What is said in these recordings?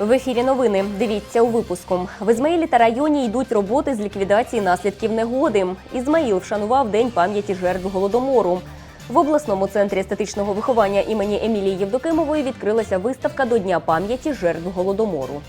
В ефірі новини. Дивіться у випуску. В Ізмаїлі та районі йдуть роботи з ліквідації наслідків негоди. Ізмаїл вшанував День пам'яті жертв голодомору. В обласному центрі естетичного виховання імені Емілії Євдокимової відкрилася виставка до Дня пам'яті жертв голодомору.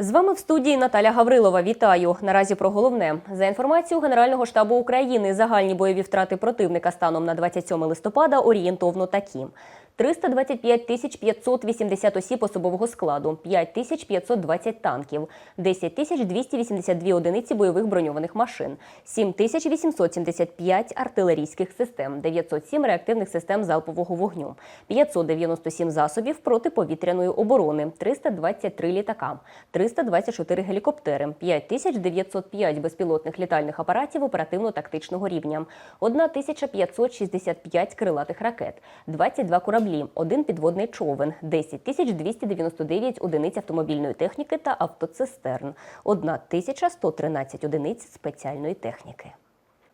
З вами в студії Наталя Гаврилова. Вітаю. Наразі про головне. За інформацією Генерального штабу України, загальні бойові втрати противника станом на 27 листопада орієнтовно такі. 325 тисяч 580 осіб особового складу, 5 тисяч 520 танків, 10 тисяч 282 одиниці бойових броньованих машин, 7 тисяч 875 артилерійських систем, 907 реактивних систем залпового вогню, 597 засобів протиповітряної оборони, 323 літака, 324 гелікоптери, 5905 безпілотних літальних апаратів оперативно-тактичного рівня, 1565 крилатих ракет, 22 кораблі, один підводний човен, 10 299 одиниць автомобільної техніки та автоцистерн, 1113 одиниць спеціальної техніки.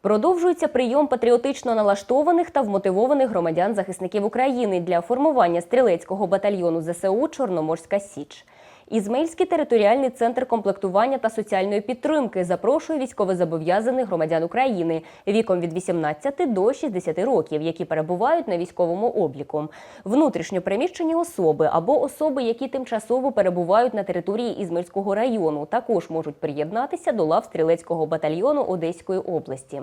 Продовжується прийом патріотично налаштованих та вмотивованих громадян-захисників України для формування стрілецького батальйону ЗСУ Чорноморська Січ. Ізмаїльський територіальний центр комплектування та соціальної підтримки запрошує військовозобов'язаних громадян України віком від 18 до 60 років, які перебувають на військовому обліку, внутрішньо переміщені особи або особи, які тимчасово перебувають на території Ізмаїльського району, також можуть приєднатися до лав стрілецького батальйону Одеської області.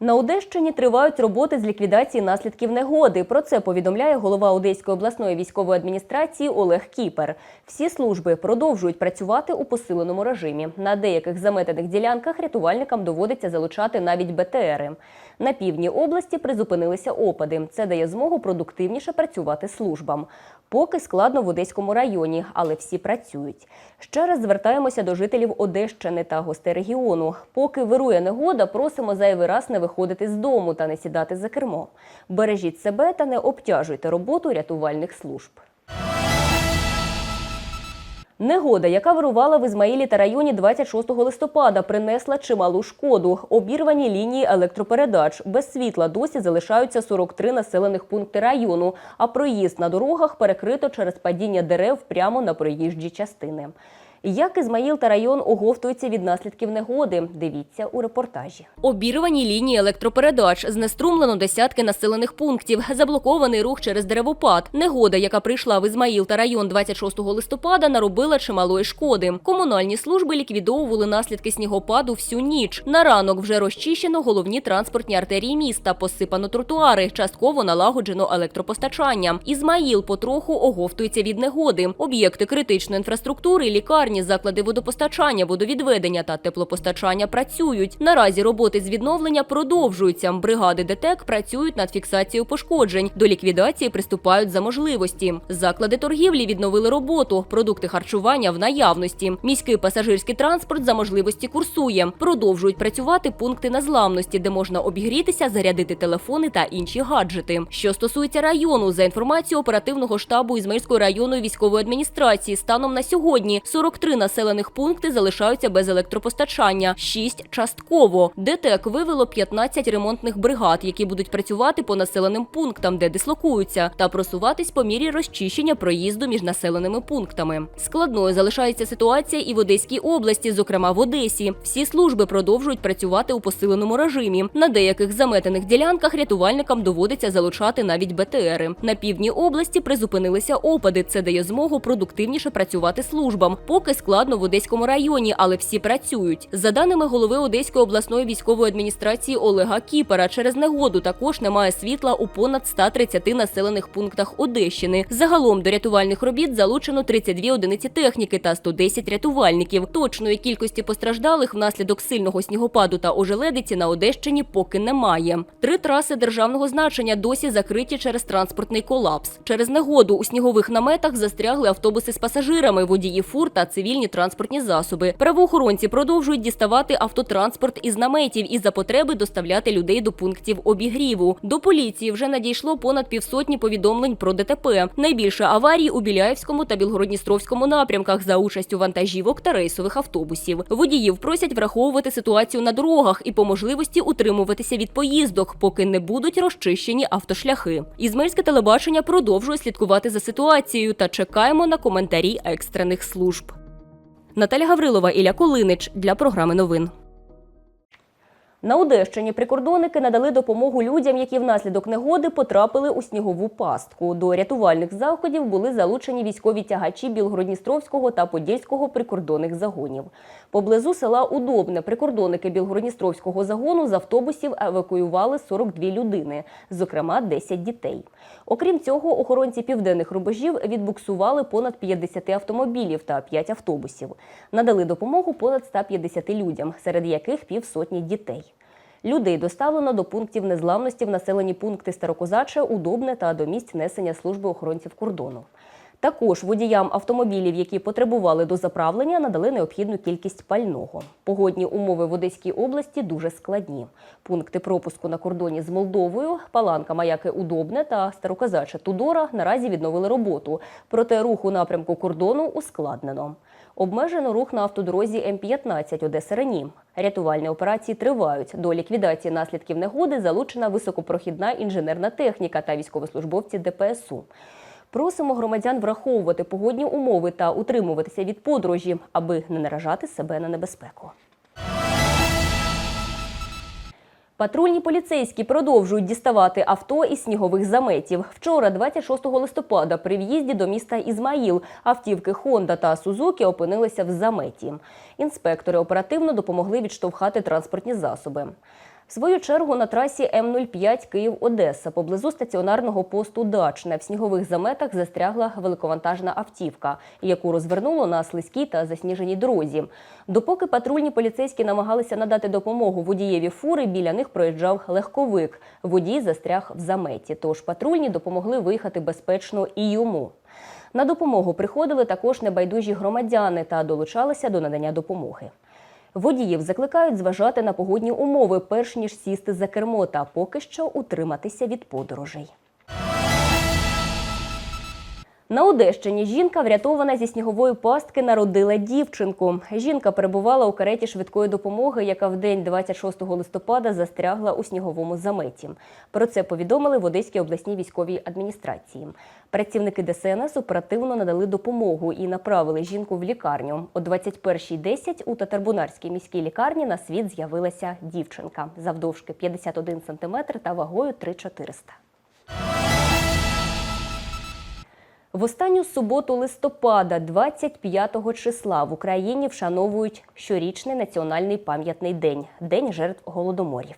На Одещині тривають роботи з ліквідації наслідків негоди. Про це повідомляє голова Одеської обласної військової адміністрації Олег Кіпер. Всі служби продовжують працювати у посиленому режимі. На деяких заметених ділянках рятувальникам доводиться залучати навіть БТРи. На півдні області призупинилися опади. Це дає змогу продуктивніше працювати службам. Поки складно в Одеському районі, але всі працюють. Ще раз звертаємося до жителів Одещини та гостей регіону. Поки вирує негода, просимо зайвий раз не виходити з дому та не сідати за кермо. Бережіть себе та не обтяжуйте роботу рятувальних служб. Негода, яка вирувала в Ізмаїлі та районі 26 листопада, принесла чималу шкоду. Обірвані лінії електропередач. Без світла досі залишаються 43 населених пункти району, а проїзд на дорогах перекрито через падіння дерев прямо на проїжджі частини. Як Ізмаїл та район оговтуються від наслідків негоди? Дивіться у репортажі. Обірвані лінії електропередач, знеструмлено десятки населених пунктів, заблокований рух через деревопад. Негода, яка прийшла в Ізмаїл та район 26 листопада, наробила чималої шкоди. Комунальні служби ліквідовували наслідки снігопаду всю ніч. На ранок вже розчищено головні транспортні артерії міста, посипано тротуари, частково налагоджено електропостачання. Ізмаїл потроху оговтується від негоди. Об'єкти критичної інфраструктури, лікарні, заклади водопостачання, водовідведення та теплопостачання працюють. Наразі роботи з відновлення продовжуються. Бригади ДТЕК працюють над фіксацією пошкоджень. До ліквідації приступають за можливості. Заклади торгівлі відновили роботу. Продукти харчування в наявності. Міський пасажирський транспорт за можливості курсує. Продовжують працювати пункти незламності, де можна обігрітися, зарядити телефони та інші гаджети. Що стосується району, за інформацією оперативного штабу Ізмаїльської районної військової адміністрації, станом на сьогодні 43 населених пункти залишаються без електропостачання, 6 – частково. ДТЕК вивело 15 ремонтних бригад, які будуть працювати по населеним пунктам, де дислокуються, та просуватись по мірі розчищення проїзду між населеними пунктами. Складною залишається ситуація і в Одеській області, зокрема в Одесі. Всі служби продовжують працювати у посиленому режимі. На деяких заметених ділянках рятувальникам доводиться залучати навіть БТРи. На півдні області призупинилися опади. Це дає змогу продуктивніше працювати службам, поки поки складно в Одеському районі, але всі працюють. За даними голови Одеської обласної військової адміністрації Олега Кіпера, через негоду також немає світла у понад 130 населених пунктах Одещини. Загалом до рятувальних робіт залучено 32 одиниці техніки та 110 рятувальників. Точної кількості постраждалих внаслідок сильного снігопаду та ожеледиці на Одещині поки немає. Три траси державного значення досі закриті через транспортний колапс. Через негоду у снігових наметах застрягли автобуси з пасажирами, водії фур та цивільні транспортні засоби. Правоохоронці продовжують діставати автотранспорт із наметів і за потреби доставляти людей до пунктів обігріву. До поліції вже надійшло понад півсотні повідомлень про ДТП. Найбільше аварій у Біляєвському та Білгородністровському напрямках за участю вантажівок та рейсових автобусів. Водіїв просять враховувати ситуацію на дорогах і по можливості утримуватися від поїздок, поки не будуть розчищені автошляхи. Ізмельське телебачення продовжує слідкувати за ситуацією та чекаємо на коментарі екстрених служб. Наталя Гаврилова, Ілля Кулинич для програми новин. На Одещині прикордонники надали допомогу людям, які внаслідок негоди потрапили у снігову пастку. До рятувальних заходів були залучені військові тягачі Білгородністровського та Подільського прикордонних загонів. Поблизу села Удобне прикордонники Білгородністровського загону з автобусів евакуювали 42 людини, зокрема 10 дітей. Окрім цього, охоронці південних рубежів відбуксували понад 50 автомобілів та 5 автобусів. Надали допомогу понад 150 людям, серед яких півсотні дітей. Людей доставлено до пунктів незламності в населені пункти Старокозаче, Удобне та до місць несення служби охоронців кордону. Також водіям автомобілів, які потребували до заправлення, надали необхідну кількість пального. Погодні умови в Одеській області дуже складні. Пункти пропуску на кордоні з Молдовою, Паланка, Маяки Удобне та Староказача Тудора наразі відновили роботу. Проте рух у напрямку кордону ускладнено. Обмежено рух на автодорозі М-15 Одеса-Рені. Рятувальні операції тривають. До ліквідації наслідків негоди залучена високопрохідна інженерна техніка та військовослужбовці ДПСУ. Просимо громадян враховувати погодні умови та утримуватися від подорожі, аби не наражати себе на небезпеку. Патрульні поліцейські продовжують діставати авто із снігових заметів. Вчора, 26 листопада, при в'їзді до міста Ізмаїл автівки Хонда та Сузуки опинилися в заметі. Інспектори оперативно допомогли відштовхати транспортні засоби. В свою чергу на трасі М05 Київ-Одеса поблизу стаціонарного посту Дачне в снігових заметах застрягла великовантажна автівка, яку розвернуло на слизькій та засніженій дорозі. Допоки патрульні поліцейські намагалися надати допомогу водієві фури, біля них проїжджав легковик. Водій застряг в заметі, тож патрульні допомогли виїхати безпечно і йому. На допомогу приходили також небайдужі громадяни та долучалися до надання допомоги. Водіїв закликають зважати на погодні умови, перш ніж сісти за кермо та поки що утриматися від подорожей. На Одещині жінка, врятована зі снігової пастки, народила дівчинку. Жінка перебувала у кареті швидкої допомоги, яка в день 26 листопада застрягла у сніговому заметі. Про це повідомили в Одеській обласній військовій адміністрації. Працівники ДСНС оперативно надали допомогу і направили жінку в лікарню. О 21.10 у Татарбунарській міській лікарні на світ з'явилася дівчинка завдовжки 51 см та вагою 3400. В останню суботу листопада, 25 числа, в Україні вшановують щорічний національний пам'ятний день День жертв голодоморів.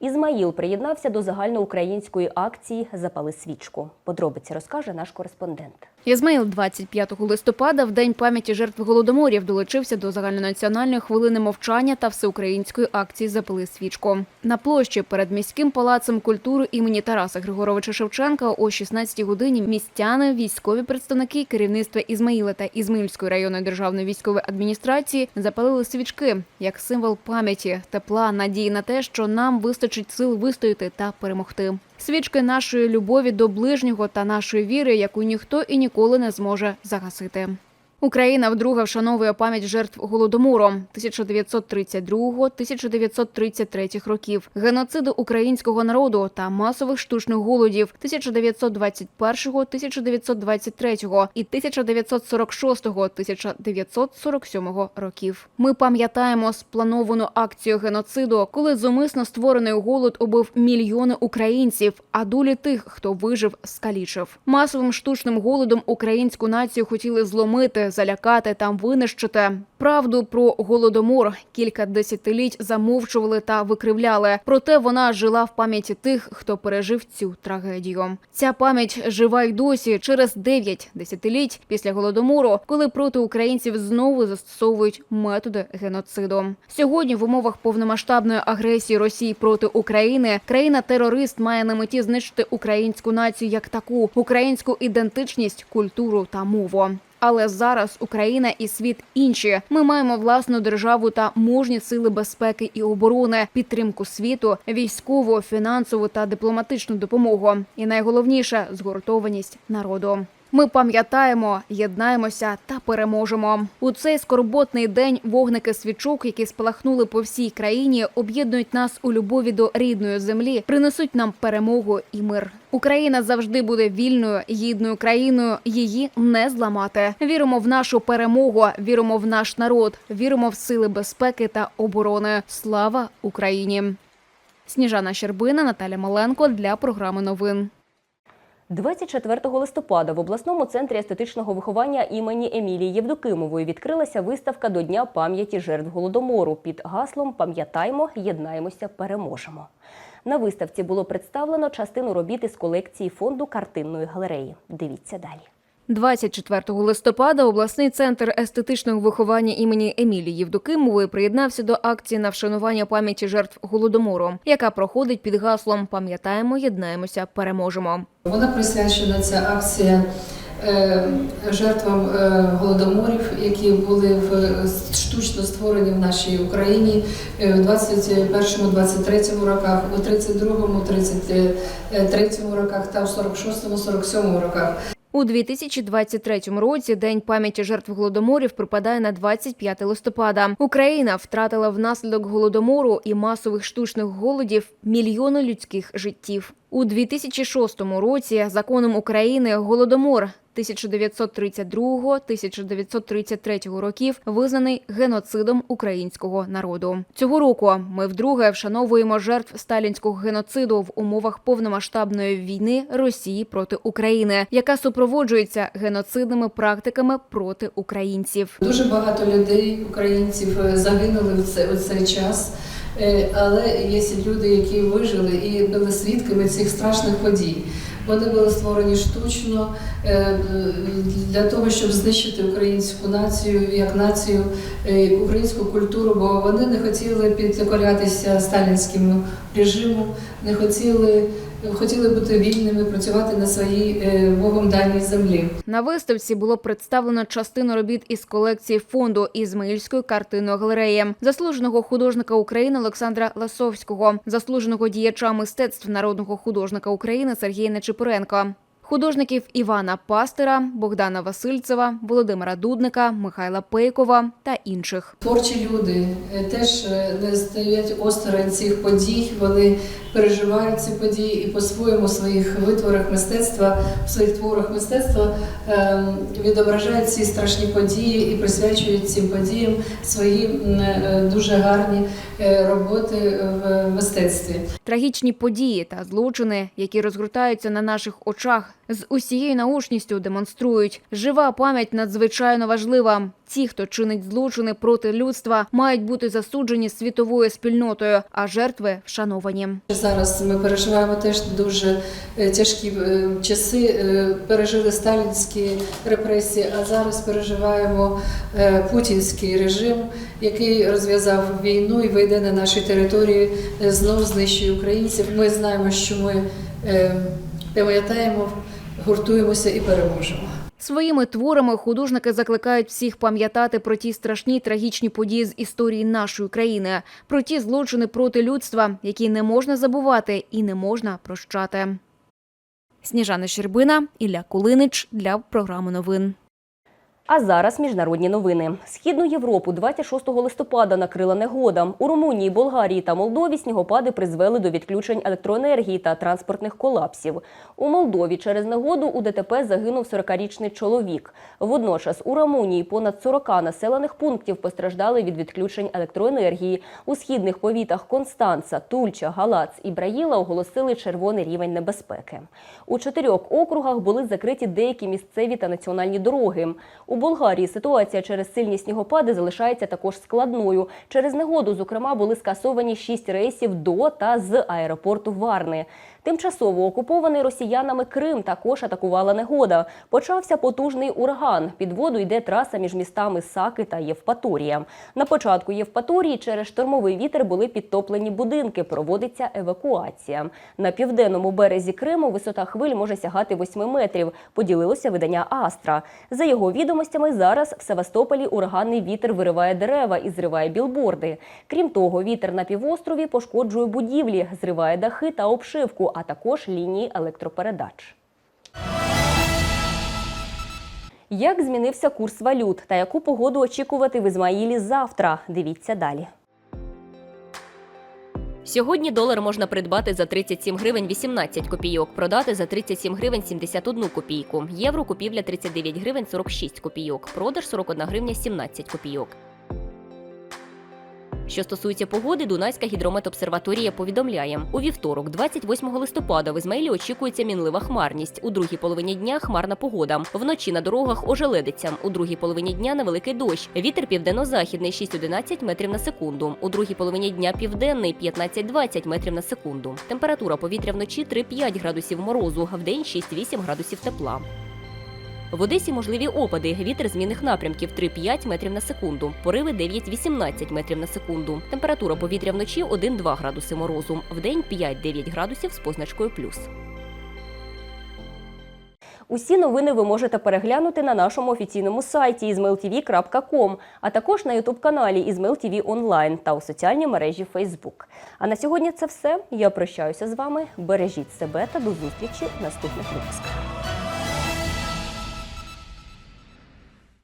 Ізмаїл приєднався до загальноукраїнської акції Запали свічку. Подробиці розкаже наш кореспондент. Ізмаїл 25 листопада, в день пам'яті жертв голодоморів, долучився до загальнонаціональної хвилини мовчання та всеукраїнської акції Запали свічку. На площі перед міським палацем культури імені Тараса Григоровича Шевченка о 16 годині містяни, військові представники, керівництва Ізмаїла та Ізмаїльської районної державної військової адміністрації запалили свічки як символ пам'яті, тепла, надії на те, що нам вистачить сил вистояти та перемогти. Свічки нашої любові до ближнього та нашої віри, яку ніхто і ніколи не зможе загасити. Україна вдруге вшановує пам'ять жертв голодомору 1932-1933 років, геноциду українського народу та масових штучних голодів 1921-1923 і 1946-1947 років. Ми пам'ятаємо сплановану акцію геноциду, коли зумисно створений голод убив мільйони українців, а долі тих, хто вижив, скалічив. Масовим штучним голодом українську націю хотіли зломити, залякати та винищити. Правду про голодомор кілька десятиліть замовчували та викривляли. Проте вона жила в пам'яті тих, хто пережив цю трагедію. Ця пам'ять жива й досі через дев'ять десятиліть після голодомору, коли проти українців знову застосовують методи геноциду. Сьогодні в умовах повномасштабної агресії Росії проти України країна-терорист має на меті знищити українську націю як таку, українську ідентичність, культуру та мову. Але зараз Україна і світ інші. Ми маємо власну державу та мужні сили безпеки і оборони, підтримку світу, військову, фінансову та дипломатичну допомогу. І найголовніше згуртованість народу. Ми пам'ятаємо, єднаємося та переможемо. У цей скорботний день вогники свічок, які спалахнули по всій країні, об'єднують нас у любові до рідної землі, принесуть нам перемогу і мир. Україна завжди буде вільною, гідною країною. Її не зламати. Віримо в нашу перемогу, віримо в наш народ, віримо в сили безпеки та оборони. Слава Україні! Сніжана Щербина, Наталя Маленко для програми новин. 24 листопада в обласному центрі естетичного виховання імені Емілії Євдокимової відкрилася виставка до Дня пам'яті жертв голодомору під гаслом Пам'ятаймо, єднаємося, переможемо. На виставці було представлено частину робіт із колекції фонду картинної галереї. Дивіться далі. 24 листопада обласний центр естетичного виховання імені Емілії Євдокимової приєднався до акції на вшанування пам'яті жертв голодомору, яка проходить під гаслом Пам'ятаємо, єднаємося, переможемо. Вона присвячена ця акція е, жертвам е, голодоморів, які були в штучно створені в нашій Україні е, в 21-23 роках, у 32-му, 33-му роках та в 46-му, 47-му роках. У 2023 році День пам'яті жертв голодоморів припадає на 25 листопада. Україна втратила внаслідок голодомору і масових штучних голодів мільйони людських життів. У 2006 році законом України голодомор 1932-1933 років визнаний геноцидом українського народу. Цього року ми вдруге вшановуємо жертв сталінського геноциду в умовах повномасштабної війни Росії проти України, яка супроводжується геноцидними практиками проти українців. Дуже багато людей, українців, е, загинули в цей, час. Е, Але є люди, які вижили і були свідками цих страшних подій. Вони були створені штучно е, для того, щоб знищити українську націю як націю, е, українську культуру, бо вони не хотіли підкорятися сталінському режиму, не хотіли, хотіли бути вільними, працювати на своїй е, богом даній землі. На виставці було представлено частину робіт із колекції фонду Ізмаїльської картинної галереї, заслуженого художника України Олександра Ласовського, заслуженого діяча мистецтв народного художника України Сергія Нечипоренко. Художників Івана Пастера, Богдана Васильцева, Володимира Дудника, Михайла Пейкова та інших. Творчі люди е, теж е, не стоять осторонь цих подій. Вони переживають ці події і по-своєму в своїх витворах мистецтва, в своїх творах мистецтва е, відображають ці страшні події і присвячують цим подіям свої е, дуже гарні роботи в мистецтві. Трагічні події та злочини, які розгортаються на наших очах, з усією наочністю демонструють. Жива пам'ять надзвичайно важлива. Ті, хто чинить злочини проти людства, мають бути засуджені світовою спільнотою, а жертви вшановані. Зараз ми переживаємо теж дуже е, тяжкі е, часи. е, Пережили сталінські репресії, а зараз переживаємо путінський режим, який розв'язав війну і вийде на наші території, знову знищує українців. Ми знаємо, що ми пам'ятаємо, гуртуємося і переможемо. Своїми творами художники закликають всіх пам'ятати про ті страшні трагічні події з історії нашої країни, про ті злочини проти людства, які не можна забувати і не можна прощати. Сніжана Щербина, Ілля Кулинич для програми новин. А зараз міжнародні новини. Східну Європу 26 листопада накрила негода. У Румунії, Болгарії та Молдові снігопади призвели до відключень електроенергії та транспортних колапсів. У Молдові через негоду у ДТП загинув 40-річний чоловік. Водночас у Румунії понад 40 населених пунктів постраждали від відключень електроенергії. У східних повітах Констанца, Тульча, Галац і Браїла оголосили червоний рівень небезпеки. У чотирьох округах були закриті деякі місцеві та національні дороги. У Болгарії ситуація через сильні снігопади залишається також складною. Через негоду, зокрема, були скасовані шість рейсів до та з аеропорту Варни. Тимчасово окупований росіянами Крим також атакувала негода. Почався потужний ураган. Під воду йде траса між містами Саки та Євпаторія. На початку Євпаторії через штормовий вітер були підтоплені будинки. Проводиться евакуація. На південному березі Криму висота хвиль може сягати 8 метрів. Поділилося видання Астра. За його відомостями, зараз в Севастополі ураганний вітер вириває дерева і зриває білборди. Крім того, вітер на півострові пошкоджує будівлі, зриває дахи та обшивку, а також лінії електропередач. Як змінився курс валют та яку погоду очікувати в Ізмаїлі завтра? Дивіться далі. Сьогодні долар можна придбати за 37 гривень 18 копійок, продати за 37 гривень 71 копійку. Євро купівля 39 гривень 46 копійок, продаж 41 гривня 17 копійок. Що стосується погоди, Дунайська гідрометобсерваторія повідомляє: у вівторок, 28 листопада, в Ізмаїлі очікується мінлива хмарність. У другій половині дня хмарна погода. Вночі на дорогах ожеледиться. У другій половині дня невеликий дощ. Вітер південно-західний 6-11 метрів на секунду. У другій половині дня південний 15-20 метрів на секунду. Температура повітря вночі 3-5 градусів морозу, вдень 6-8 градусів тепла. В Одесі можливі опади. Вітер змінних напрямків 3-5 метрів на секунду. Пориви 9-18 метрів на секунду. Температура повітря вночі 1-2 градуси морозу. Вдень 5-9 градусів з позначкою плюс. Усі новини ви можете переглянути на нашому офіційному сайті izmailtv.com, а також на ютуб-каналі Izmail TV Online та у соціальній мережі Facebook. А на сьогодні це все. Я прощаюся з вами. Бережіть себе та до зустрічі в наступних випусках.